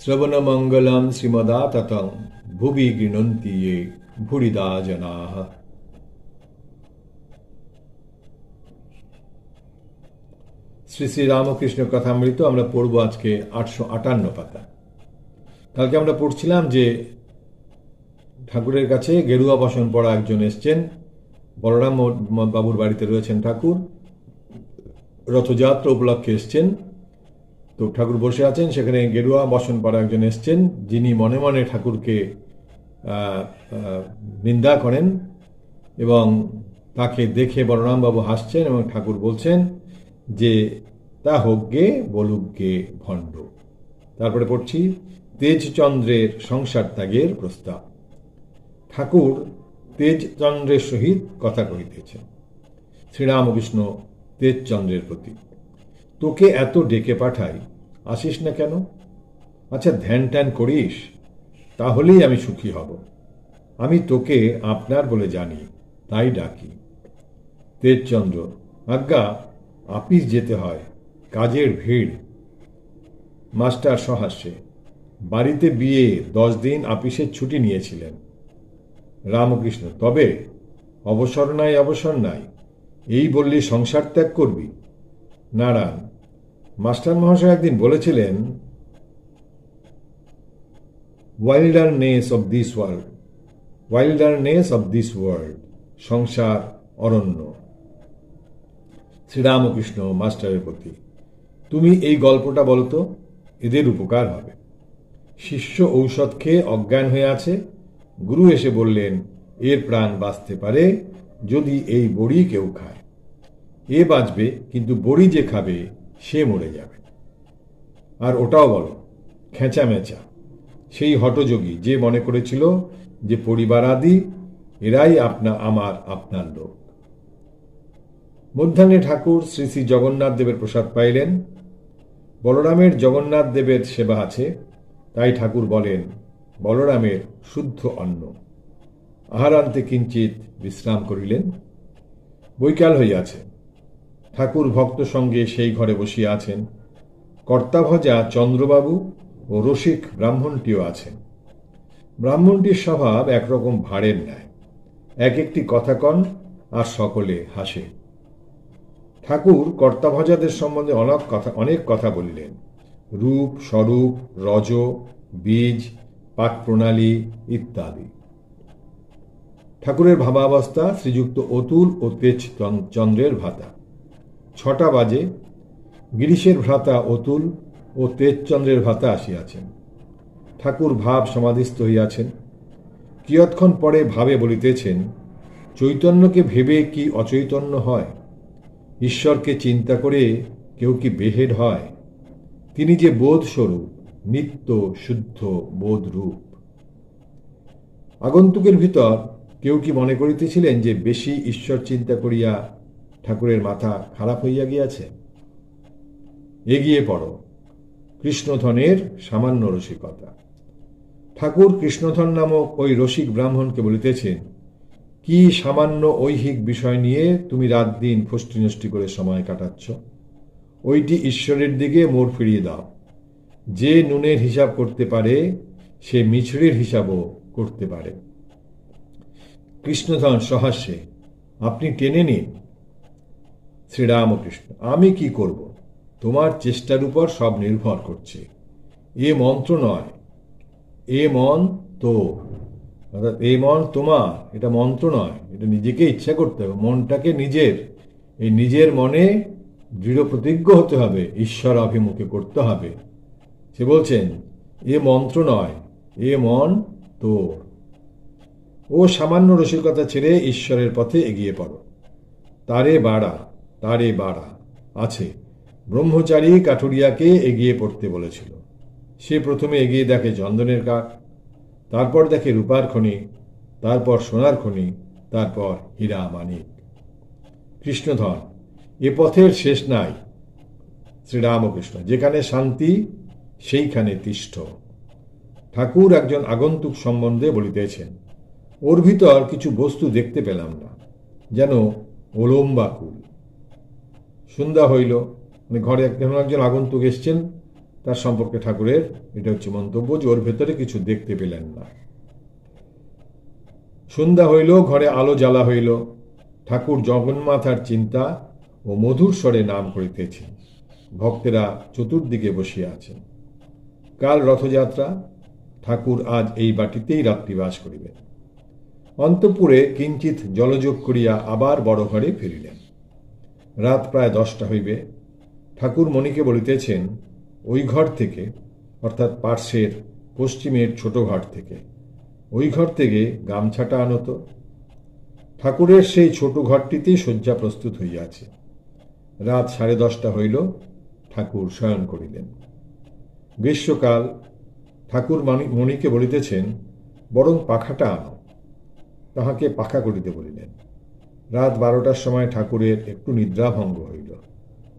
শ্রবণমঙ্গলম শ্রীমদাততং ভুবি গৃণন্তি ये ভুরিদা জনাः শ্রী শ্রী রামকৃষ্ণ কথামৃত আমরা পড়ব আজকে আটশো আটান্ন পাতা। কালকে আমরা পড়ছিলাম যে ঠাকুরের কাছে গেরুয়া বসন পড়া একজন এসছেন। বলরাম বাবুর বাড়িতে রয়েছেন ঠাকুর। রথযাত্রা উপলক্ষে এসছেন। তো ঠাকুর বসে আছেন, সেখানে গেরুয়া বসন পড়া একজন এসছেন, যিনি মনে মনে ঠাকুরকে নিন্দা করেন এবং তাকে দেখে বলরামবাবু হাসছেন এবং ঠাকুর বলছেন যে, তা হোক গে বলুক গে ভণ্ড। তারপরে পড়ছি, তেজচন্দ্রের সংসার ত্যাগের প্রস্তাব। ঠাকুর তেজচন্দ্রের সহিত কথা কহিতেছেন। শ্রীরামকৃষ্ণ তেজচন্দ্রের প্রতি। তোকে এত ডেকে পাঠাই। আসিস না কেন? আচ্ছা ধ্যান ট্যান করিস, তাহলেই আমি সুখী হব। আমি তোকে আপনার বলে জানি, তাই ডাকি। তেজচন্দ্র, আজ্ঞা আপিস যেতে হয়, কাজের ভিড়। মাস্টার সহাস্যে, বাড়িতে বিয়ে, দশ দিন আপিসের ছুটি নিয়েছিলেন। রামকৃষ্ণ, তবে অবসর নাই অবসর নাই, এই বললি সংসার ত্যাগ করবি? নারায়ণ মাস্টার মহাশয় একদিন বলেছিলেন wilderness of this world wilderness of this world সংসার অরণ্য শ্রীরামকৃষ্ণ মাস্টারের প্রতি, তুমি এই গল্পটা বলতো, এদের উপকার হবে। শিষ্য ঔষধ খেয়ে অজ্ঞান হয়ে আছে। গুরু এসে বললেন, এর প্রাণ বাঁচতে পারে যদি এই বড়ি কেউ খায়। এ বাঁচবে, কিন্তু বড়ি যে খাবে সে মরে যাবে। আর ওটাও বলো খেঁচা মেচা সেই হটযোগী যে মনে করেছিল যে পরিবার আদি এরাই আপনা, আমার আপনার লোক। মধ্যাহ্নে ঠাকুর শ্রী শ্রী জগন্নাথ দেবের প্রসাদ পাইলেন। বলরামের জগন্নাথ দেবের সেবা আছে, তাই ঠাকুর বলেন, বলরামের শুদ্ধ অন্ন। আহারান্তে কিঞ্চিত বিশ্রাম করিলেন। বৈকাল হইয়াছে। ঠাকুর ভক্ত সঙ্গে সেই ঘরে বসিয়া আছেন। কর্তাভজা চন্দ্রবাবু ও রসিক ব্রাহ্মণটিও আছেন। ব্রাহ্মণটির স্বভাব একরকম ভাড়ের ন্যায়। এক একটি কথা কন আর সকলে হাসে। ঠাকুর কর্তাভজাদের সম্বন্ধে অনেক কথা অনেক কথা বললেন। রূপ, স্বরূপ, রজ, বীজ পাক প্রণালী ইত্যাদি। ঠাকুরের ভাবাবস্থা শ্রীযুক্ত অতুল ও তেজ চন্দ্রের ভাতা। ছটা বাজে গিরিশের ভ্রাতা অতুল ও তেজচন্দ্রের ভ্রাতা আসিয়াছেন। ঠাকুর ভাব সমাধিস্থ হইয়াছেন। কিয়ৎক্ষণ পরে ভাবে বলিতেছেন, চৈতন্যকে ভেবে কি অচৈতন্য হয়? ঈশ্বরকে চিন্তা করে কেউ কি বেহেড হয়? তিনি যে বোধস্বরূপ, নিত্য শুদ্ধ বোধরূপ। আগন্তুকের ভিতর কেউ কি মনে করিতেছিলেন যে বেশি ঈশ্বর চিন্তা করিয়া ঠাকুরের মাথা খারাপ হইয়া গিয়াছে। এগিয়ে পড়ো। কৃষ্ণধনের সামান্য রসিকতা। ঠাকুর কৃষ্ণধন নামক ওই রসিক ব্রাহ্মণকে বলিতেছেন, কি সামান্য ঐহিক বিষয় নিয়ে তুমি রাত দিন ফষ্টি নষ্টি করে সময় কাটাচ্ছ? ওইটি ঈশ্বরের দিকে মোড় ফিরিয়ে দাও। যে নুনের হিসাব করতে পারে, সে মিছড়ির হিসাবও করতে পারে। কৃষ্ণধন সহাস্যে আপনি টেনে নিন শ্রীরামকৃষ্ণ, আমি কি করব? তোমার চেষ্টার উপর সব নির্ভর করছে। এ মন্ত্র নয়, এ মন তো। অর্থাৎ এ মন তোমার, এটা মন্ত্র নয়, এটা নিজেকে ইচ্ছা করতে হবে, মনটাকে নিজের। এই নিজের মনে দৃঢ় প্রতিজ্ঞ হতে হবে, ঈশ্বর অভিমুখে করতে হবে। সে বলছেন, এ মন্ত্র নয়, এ মন তোর ও সামান্য রসিকতা ছেড়ে ঈশ্বরের পথে এগিয়ে পড়ো। তারে বাড়া তারে বাড়া আছে। ব্রহ্মচারী কাঠুরিয়াকে এগিয়ে পড়তে বলেছিল। সে প্রথমে এগিয়ে দেখে চন্দনের কাঠ, তারপর দেখে রূপার খনি, তারপর সোনার খনি, তারপর হীরা মানিক কৃষ্ণধন, এ পথের শেষ নাই, শ্রীরামকৃষ্ণ, যেখানে শান্তি, সেইখানে তিষ্ঠ। ঠাকুর একজন আগন্তুক সম্বন্ধে বলিতেছেন, ওর ভিতর কিছু বস্তু দেখতে পেলাম না, যেন ওলম্বাকুল সন্ধ্যা হইল মানে ঘরে একজন একজন আগন্তুক এসছেন, তার সম্পর্কে ঠাকুরের এটা হচ্ছে মন্তব্য যে ওর ভেতরে কিছু দেখতে পেলেন না। সন্ধ্যা হইল, ঘরে আলো জ্বালা হইল, ঠাকুর জগন্মাথার চিন্তা ও মধুর স্বরে নাম করিতেছেন। ভক্তেরা চতুর্দিকে বসিয়া আছেন। কাল রথযাত্রা, ঠাকুর আজ এই বাটিতেই রাত্রিবাস করিবেন। অন্তপুরে কিঞ্চিত জলযোগ করিয়া আবার বড় ঘরে ফিরিলেন। রাত প্রায় দশটা হইবে। ঠাকুর মণিকে বলিতেছেন, ওই ঘর থেকে, অর্থাৎ পার্শ্বের, পশ্চিমের ছোট ঘর থেকে, ওই ঘর থেকে গামছাটা আনত ঠাকুরের সেই ছোট ঘরটিতেই শয্যা প্রস্তুত হইয়াছে। রাত সাড়ে দশটা হইল, ঠাকুর শয়ন করিলেন। গ্রীষ্মকাল, ঠাকুর মণিকে বলিতেছেন, বরং পাখাটা আনো। তাহাকে পাখা করিতে বলিলেন। রাত বারোটার সময় ঠাকুরের একটু নিদ্রাভঙ্গ হইল।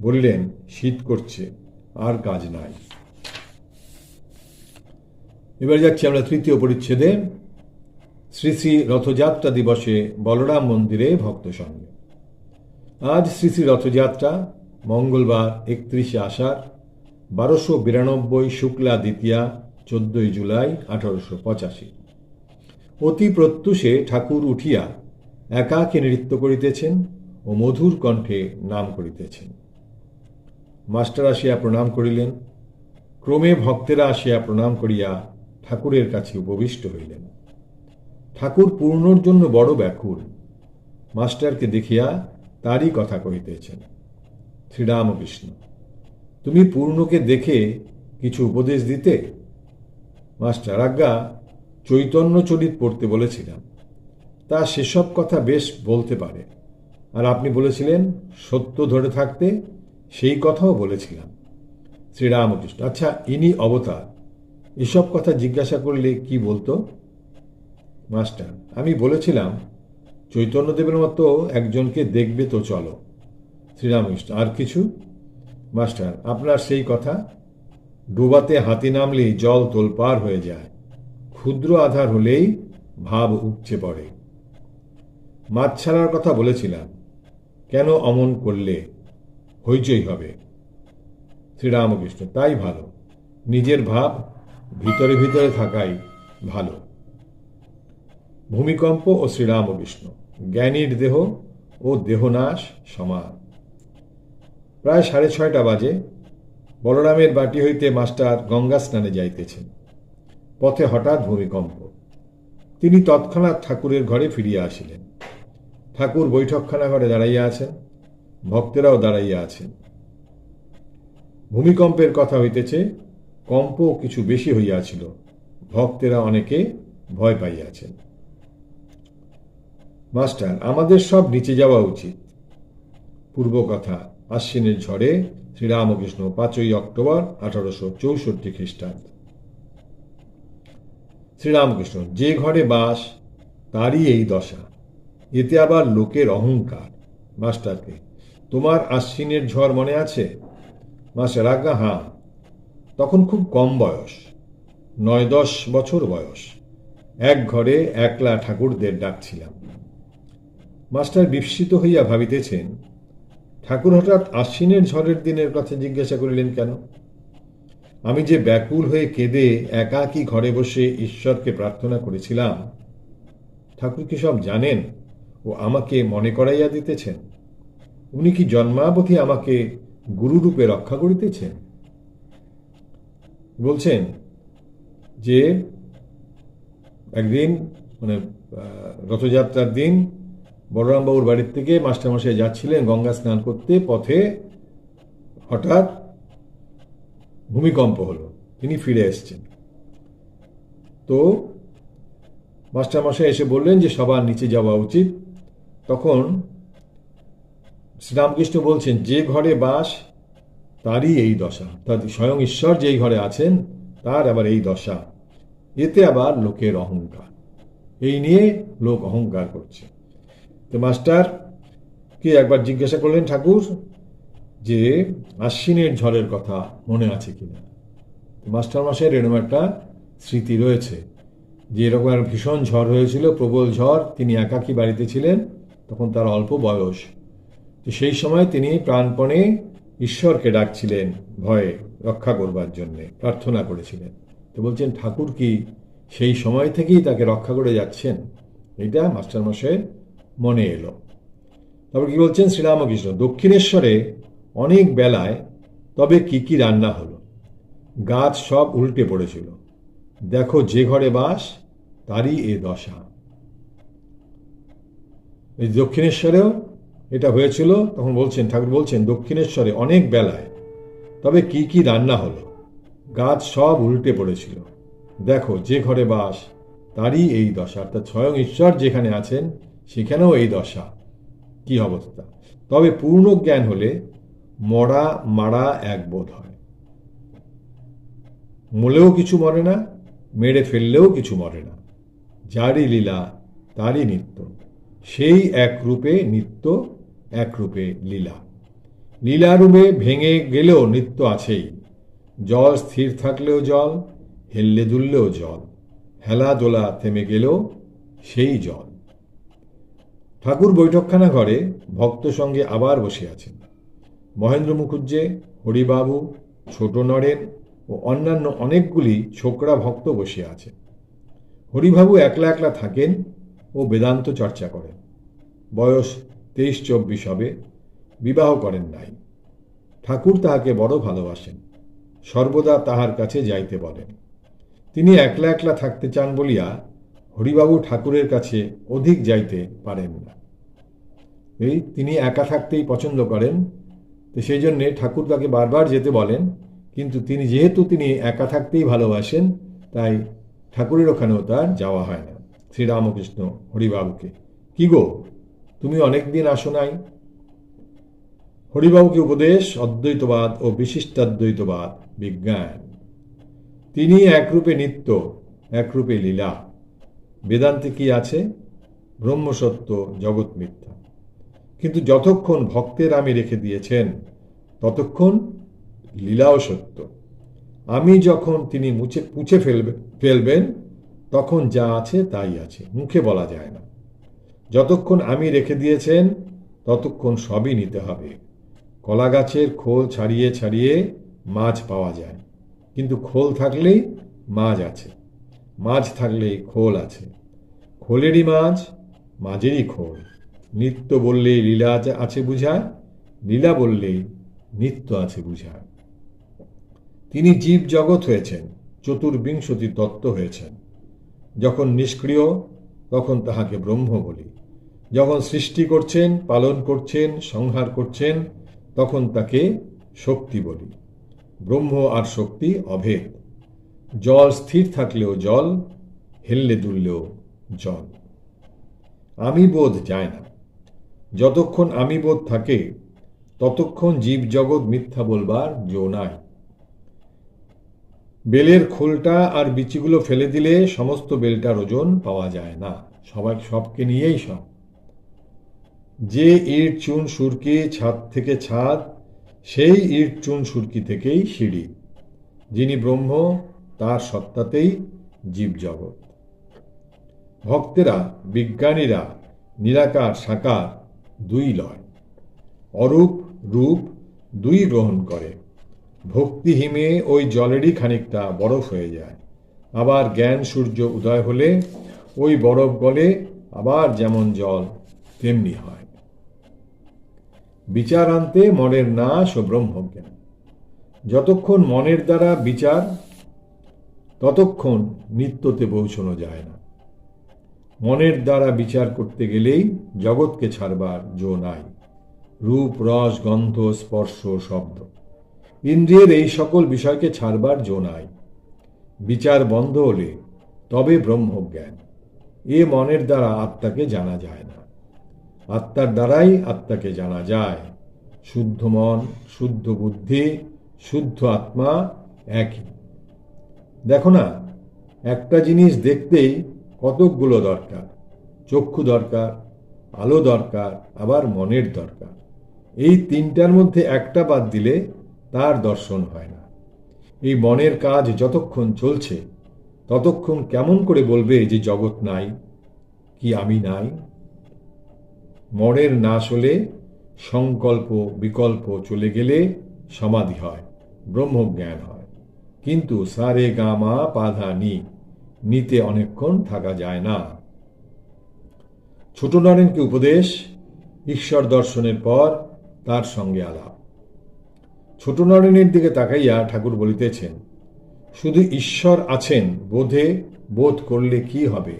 বলিলেন, শীত করছে, আর কাজ নাই। এবার যাচ্ছি আমরা তৃতীয় পরিচ্ছেদে। শ্রী শ্রী রথযাত্রা দিবসে বলরাম মন্দিরে ভক্ত সঙ্গে। আজ শ্রী শ্রী রথযাত্রা, মঙ্গলবার একত্রিশে আষাঢ়, বারোশো বিরানব্বই শুক্লা দ্বিতীয়া, চোদ্দই জুলাই আঠারোশো পঁচাশি। অতি প্রত্যুষে ঠাকুর উঠিয়া একাকে নৃত্য করিতেছেন ও মধুর কণ্ঠে নাম করিতেছেন। মাস্টার আসিয়া প্রণাম করিলেন, ক্রমে ভক্তেরা আসিয়া প্রণাম করিয়া ঠাকুরের কাছে উপবিষ্ট হইলেন। ঠাকুর পূর্ণর জন্য বড় ব্যাকুল। মাস্টারকে দেখিয়া তারই কথা কহিতেছেন শ্রীরাম শ্রীরামকৃষ্ণ তুমি পূর্ণকে দেখে কিছু উপদেশ দিতে? মাস্টার আজ্ঞা, চৈতন্য চরিত পড়তে বলেছিলাম। তা সেসব কথা বেশ বলতে পারে। আর আপনি বলেছিলেন, সত্য ধরে থাকতে সেই কথাও বলেছিলাম। শ্রীরামকৃষ্ণ আচ্ছা ইনি অবতার, এসব কথা জিজ্ঞাসা করলে কি বলতো? মাস্টার, আমি বলেছিলাম, চৈতন্যদেবের মতো একজনকে দেখবে তো চলো। শ্রীরামকৃষ্ণ, আর কিছু? মাস্টার, আপনার সেই কথা? ডোবাতে হাতি নামলেই জল তোলপার হয়ে যায়। ক্ষুদ্র আধার হলেই ভাব উপচে পড়ে। মাছ ছাড়ার কথা বলেছিলাম। কেন অমন করলে? হইচই হবে। শ্রীরামকৃষ্ণ, তাই ভালো। নিজের ভাব ভিতরে ভিতরে থাকাই ভালো। ভূমিকম্প ও শ্রীরামকৃষ্ণ, জ্ঞানীর দেহ ও দেহনাশ সমান। প্রায় সাড়ে ছয়টা বাজে। বলরামের বাটি হইতে মাস্টার গঙ্গা স্নানে যাইতেছেন। পথে হঠাৎ ভূমিকম্প। তিনি তৎক্ষণাৎ ঠাকুরের ঘরে ফিরিয়া আসিলেন। ঠাকুর বৈঠকখানা ঘরে দাঁড়াইয়া আছেন, ভক্তেরাও দাঁড়াইয়া আছেন। ভূমিকম্পের কথা হইতেছে কম্প কিছু বেশি হইয়াছিল, ভক্তেরা অনেকে ভয় পাইয়াছেন। মাস্টার, আমাদের সব নিচে যাওয়া উচিত। পূর্ব কথা, আশ্বিনের ঝড়ে শ্রীরামকৃষ্ণ পাঁচই অক্টোবর আঠারোশো চৌষট্টি খ্রিস্টাব্দ। শ্রীরামকৃষ্ণ, যে ঘরে বাস, তারই এই দশা। এতে আবার লোকের অহংকার। মাস্টারকে, তোমার আশ্বিনের ঝড় মনে আছে? মাস্টার আজ্ঞা হাঁ তখন খুব কম বয়স নয় দশ বছর বয়স। এক ঘরে একলা ঠাকুরদের ডাকছিলাম। মাস্টার বিস্মিত হইয়া ভাবিতেছেন, ঠাকুর হঠাৎ আশ্বিনের ঝড়ের দিনের কথা জিজ্ঞাসা করিলেন কেন? আমি যে ব্যাকুল হয়ে কেঁদে একাকী ঘরে বসে ঈশ্বরকে প্রার্থনা করেছিলাম, ঠাকুর কি সব জানেন? ও আমাকে মনে করাইয়া দিতেছেন। উনি কি জন্মাবধি আমাকে গুরুরূপে রক্ষা করিতেছেন? বলছেন যে, একদিন মানে রথযাত্রার দিন, বলরামবাবুর বাড়ির থেকে মাস্টারমশাই যাচ্ছিলেন গঙ্গা স্নান করতে, পথে হঠাৎ ভূমিকম্প হলো, তিনি ফিরে এসছেন। তো মাস্টারমশাই এসে বললেন যে, সবার নিচে যাওয়া উচিত। তখন শ্রীরামকৃষ্ণ বলছেন, যে ঘরে বাস, তারই এই দশা। অর্থাৎ স্বয়ং ঈশ্বর যেই ঘরে আছেন, তার আবার এই দশা। এতে আবার লোকের অহংকার। এই নিয়ে লোক অহংকার করছে। তো মাস্টার, কে একবার জিজ্ঞাসা করলেন ঠাকুর, যে আশ্বিনের ঝড়ের কথা মনে আছে কিনা? মাস্টার মাসের এরকম একটা স্মৃতি রয়েছে, যে এরকম ভীষণ ঝড় হয়েছিল, প্রবল ঝড়। তিনি একাকী বাড়িতে ছিলেন। তখন তার অল্প বয়স। সেই সময় তিনি প্রাণপণে ঈশ্বরকে ডাকছিলেন ভয়ে রক্ষা করবার জন্যে, প্রার্থনা করেছিলেন। তো বলছেন, ঠাকুর কি সেই সময় থেকেই তাকে রক্ষা করে যাচ্ছেন? এটা মাস্টারমশাইয়ের মনে এলো। তারপর কি বলছেন, শ্রীরামকৃষ্ণ, দক্ষিণেশ্বরে অনেক বেলায় তবে কি কি রান্না হলো? গাছ সব উল্টে পড়েছিল। দেখো যে ঘরে বাস, তারই এ দশা। এই দক্ষিণেশ্বরেও এটা হয়েছিল, তখন বলছেন, ঠাকুর বলছেন, দক্ষিণেশ্বরে অনেক বেলায়। তবে কি কি রান্না হলো? গাছ সব উল্টে পড়েছিল। দেখো, যে ঘরে বাস, তারই এই দশা। অর্থাৎ স্বয়ং ঈশ্বর যেখানে আছেন, সেখানেও এই দশা। কি অবস্থা? তবে পূর্ণ জ্ঞান হলে মরা মারা এক বোধ হয়। মলেও কিছু মরে না, মেরে ফেললেও কিছু মরে না। যারই লীলা, তারই নিত্য। সেই এক রূপে নিত্য, এক রূপে লীলা। লীলারূপে ভেঙে গেলেও নিত্য আছেই। জল স্থির থাকলেও জল, হেললে দুললেও জল হেলা দোলা থেমে গেলেও সেই জল। ঠাকুর বৈঠকখানা ঘরে ভক্ত সঙ্গে আবার বসে আছেন। মহেন্দ্র মুখুজ্জে, হরিবাবু, ছোট নরেন ও অন্যান্য অনেকগুলি ছোকরা ভক্ত বসে আছে হরিবাবু একলা একলা থাকেন ও বেদান্ত চর্চা করেন। বয়স তেইশ চব্বিশ হবে, বিবাহ করেন নাই। ঠাকুর তাহাকে বড় ভালোবাসেন, সর্বদা তাহার কাছে যাইতে বলেন। তিনি একলা একলা থাকতে চান বলিয়া হরিবাবু ঠাকুরের কাছে অধিক যাইতে পারেন না। এই তিনি একা থাকতেই পছন্দ করেন, তো সেই জন্যে ঠাকুর তাকে বারবার যেতে বলেন, কিন্তু তিনি যেহেতু তিনি একা থাকতেই ভালোবাসেন, তাই ঠাকুরের ওখানেও তার যাওয়া হয় না। শ্রীরামকৃষ্ণ, হরিবাবুকে। কি গো, তুমি অনেকদিন আসো নাই? হরিবাবুকে উপদেশ, অদ্বৈতবাদ ও বিশিষ্টাদ্বৈতবাদ, বিজ্ঞান। তিনি একরূপে নিত্য, একরূপে লীলা। বেদান্তে কি আছে? ব্রহ্মসত্য, জগৎ মিথ্যা। কিন্তু যতক্ষণ ভক্তের আমি রেখে দিয়েছেন, ততক্ষণ লীলাও সত্য। আমি যখন তিনি মুছে, পুছে ফেলবে, ফেলবেন তখন যা আছে তাই আছে, মুখে বলা যায় না। যতক্ষণ আমি রেখে দিয়েছেন, ততক্ষণ সবই নিতে হবে। কলা গাছের খোল ছাড়িয়ে ছাড়িয়ে মাছ পাওয়া যায়। কিন্তু খোল থাকলেই মাছ আছে। মাছ থাকলেই খোল আছে। খোলেরই মাছ, মাঝেরই খোল। নিত্য বললেই লীলা আছে- বুঝায়, লীলা বললেই নিত্য আছে বুঝায়। তিনি জীব জগৎ হয়েছেন, চতুর্বিংশতি তত্ত্ব হয়েছেন। যখন নিষ্ক্রিয়, তখন তাহাকে ব্রহ্ম বলি। যখন সৃষ্টি করছেন, পালন করছেন, সংহার করছেন, তখন তাকে শক্তি বলি। ব্রহ্ম আর শক্তি অভেদ। জল স্থির থাকলেও জল, হেললে দুললেও জল। আমি বোধ যায় না। যতক্ষণ আমি বোধ থাকে, ততক্ষণ জীব জগৎ মিথ্যা বলবার জো নাই। বেলের খোলটা আর বিচিগুলো ফেলে দিলে সমস্ত বেলটার ওজন পাওয়া যায় না। সবাই সবকে নিয়েই সব। যে ইট, চুন, সুরকি, ছাদ থেকে ছাদ, সেই ইট, চুন, সুরকি থেকেই সিঁড়ি, যিনি ব্রহ্ম, তার সত্তাতেই জীবজগৎ। ভক্তেরা, বিজ্ঞানীরা, নিরাকার, সাকার, দুই লয়। অরূপ, রূপ, দুই গ্রহণ করে। ভক্তি হিমে ওই জলেরই খানিকটা বরফ হয়ে যায়। আবার জ্ঞান সূর্য উদয় হলে ওই বরফ গলে আবার যেমন জল, তেমনি হয়। বিচার আনতে মনের নাশ ও ব্রহ্মজ্ঞান। যতক্ষণ মনের দ্বারা বিচার, ততক্ষণ নিত্যতে পৌঁছানো যায় না। মনের দ্বারা বিচার করতে গেলেই জগৎকে ছাড়বার জো নাই। রূপ, রস, গন্ধ, স্পর্শ, শব্দ। ইন্দ্রিয়ের এই সকল বিষয়কে ছাড়বার জো নাই। বিচার বন্ধ হলে তবে ব্রহ্মজ্ঞান। এ মনের দ্বারা আত্মাকে জানা যায় না। আত্মার দ্বারাই আত্মাকে জানা যায়। শুদ্ধ মন, শুদ্ধ বুদ্ধি, শুদ্ধ আত্মা একই। দেখো না, একটা জিনিস দেখতেই কতকগুলো দরকার। চক্ষু দরকার, আলো দরকার, আবার মনের দরকার। এই তিনটার মধ্যে একটা বাদ দিলে তার দর্শন হয় না। এই মনের কাজ যতক্ষণ চলছে, ততক্ষণ কেমন করে বলবে যে জগৎ নাই, কি আমি নাই? মনের নাশ হলে সংকল্প, বিকল্প চলে গেলে সমাধি হয়, ব্রহ্মজ্ঞান হয়। কিন্তু সারে গামা পাধা নি, নিতে অনেকক্ষণ থাকা যায় না। ছোট নরেনকে উপদেশ, ঈশ্বর দর্শনের পর তার সঙ্গে আলাপ। ছোট নরেনের দিকে তাকাইয়া ঠাকুর বলিতেছেন, শুধু ঈশ্বর আছেন বোধে, বোধ করলে কি হবে?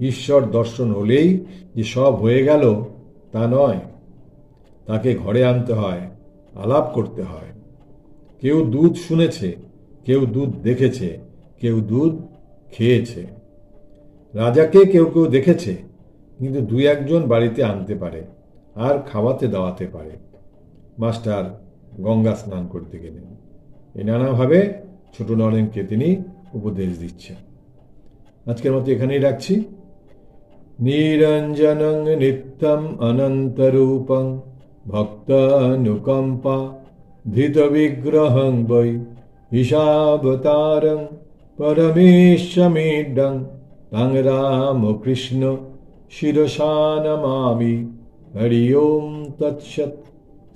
ঈশ্বর দর্শন হলেই যে সব হয়ে গেল, তা নয়। তাকে ঘরে আনতে হয়, আলাপ করতে হয়। কেউ দুধ শুনেছে, কেউ দুধ দেখেছে, কেউ দুধ খেয়েছে। রাজাকে কেউ কেউ দেখেছে, কিন্তু দুই একজন বাড়িতে আনতে পারে, আর খাওয়াতে দাওয়াতে পারে। মাস্টার গঙ্গা স্নান করতে গেলেন। এই নানাভাবে ছোট নরেনকে তিনি উপদেশ দিচ্ছেন। আজকের মতো এখানেই রাখছি। নিরঞ্জনং নিত্যম অনন্তরূপং ভক্তানুকম্পা ধৃতবিগ্রহং বৈ ঈশাবতারং পরমেশ্বমিডং তং রামকৃষ্ণ শিরসা নমামি হরি ওম তৎসৎ।